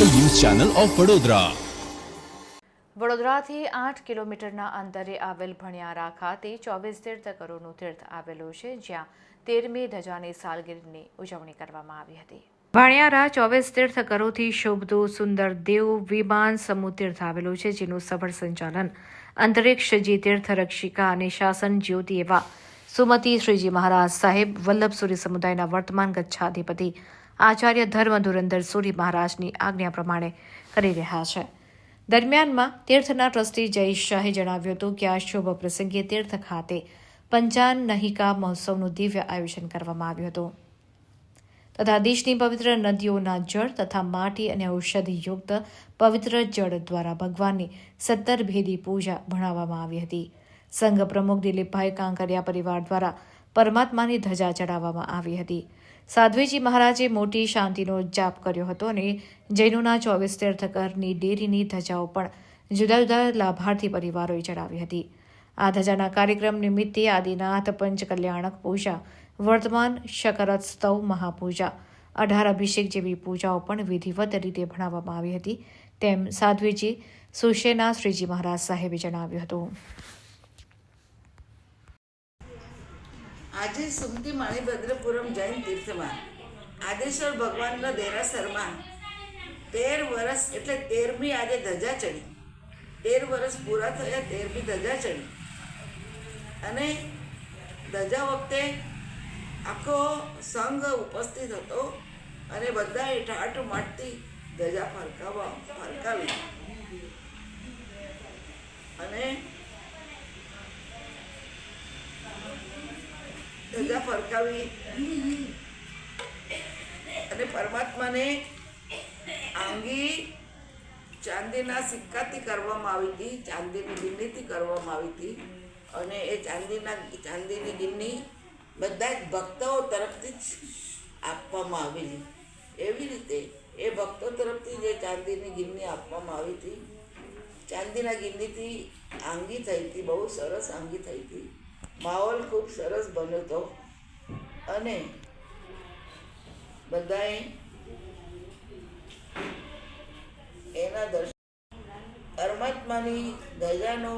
Channel of Vadodara. વડોદરાથી આઠ કિલોમીટરના અંતરે આવેલ ભણિયારા ખાતે ચોવીસ તીર્થકરોનું તીર્થ આવેલું છે જ્યાં તેરમી ધજાની સાલગીરીની ઉજવણી કરવામાં આવી હતી. ભાણિયારા ચોવીસ તીર્થકરોથી શોભતું સુંદર દેવ વિમાન સમૂહ તીર્થ આવેલું છે જેનું સફળ સંચાલન અંતરિક્ષજી તીર્થ રક્ષિકા અને શાસન જ્યોતિ એવા સુમતી શ્રીજી મહારાજ સાહેબ વલ્લભસુરી સમુદાયના વર્તમાન ગચ્છાધિપતિ આચાર્ય ધર્મ ધુરંધર સુરી મહારાજની આજ્ઞા પ્રમાણે કરી રહ્યા છે. દરમિયાનમાં તીર્થના ટ્રસ્ટી જય શાહે જણાવ્યું હતું કે આ શુભ પ્રસંગે તીર્થ ખાતે પંચાન નહિકા મહોત્સવનું દિવ્ય આયોજન કરવામાં આવ્યું હતું. તથા દેશની પવિત્ર નદીઓના જળ તથા માટી અને ઔષધિયુક્ત પવિત્ર જળ દ્વારા ભગવાનની સત્તર ભેદી પૂજા ભણાવવામાં આવી હતી. સંઘ પ્રમુખ દિલીપભાઈ કાંકરિયા પરિવાર દ્વારા પરમાત્માની ધજા ચડાવવામાં આવી હતી. સાધ્વીજી મહારાજે મોટી શાંતિનો જાપ કર્યો હતો અને જૈનોના ચોવીસ તીર્થકરની ડેરીની ધજાઓ પણ જુદા જુદા લાભાર્થી પરિવારોએ ચડાવી હતી. આ ધજાના કાર્યક્રમ નિમિત્તે આદિનાથ પંચ કલ્યાણક પૂજા, વર્તમાન શકરત્સ્તવ મહાપૂજા, અઢાર અભિષેક જેવી પૂજાઓ પણ વિધિવત રીતે ભણાવવામાં આવી હતી. તેમ સાધ્વીજી સુશેના શ્રીજી મહારાજ સાહેબે જણાવ્યું હતું. આજે સુમતી માણીભદ્રપુરમ જૈન તીર્થમાં, આદેશ્વર ભગવાનના દેરાસરમાં તેર વર્ષ એટલે તેરમી આજે ધજા ચડી. તેર વર્ષ પૂરા થયા, તેરમી ધજા ચડી. અને ધજા વખતે આખો સંઘ ઉપસ્થિત હતો અને બધાએ ઠાઠ માટતી ધજા ફરકાવવા, ફરકાવી અને ધજા ફરકાવી. અને પરમાત્માને આંગી ચાંદીના સિક્કાથી કરવામાં આવી હતી, ચાંદીની ગિન્નીથી કરવામાં આવી હતી. અને એ ચાંદીના, ચાંદીની ગિન્ની બધા જ ભક્તો તરફથી જ આપવામાં આવેલી. એવી રીતે એ ભક્તો તરફથી જે ચાંદીની ગિન્ની આપવામાં આવી હતી, ચાંદીના ગિન્નીથી આંગી થઈ હતી, બહુ સરસ આંગી થઈ હતી. માહોલ ખૂબ સરસ બન્યો હતો. અને બધાએ એના દર્શન પરમાત્માની ધજાનો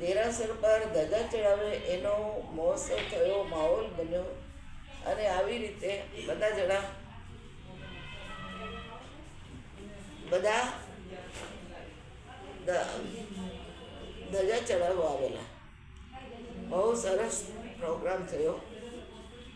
દેરાસર પર ધજા ચડાવે એનો મહોત્સવ થયો, માહોલ બન્યો. અને આવી રીતે બધા જણા બધા ધજા ચડાવવા આવેલા. બહુ સરસ પ્રોગ્રામ થયો.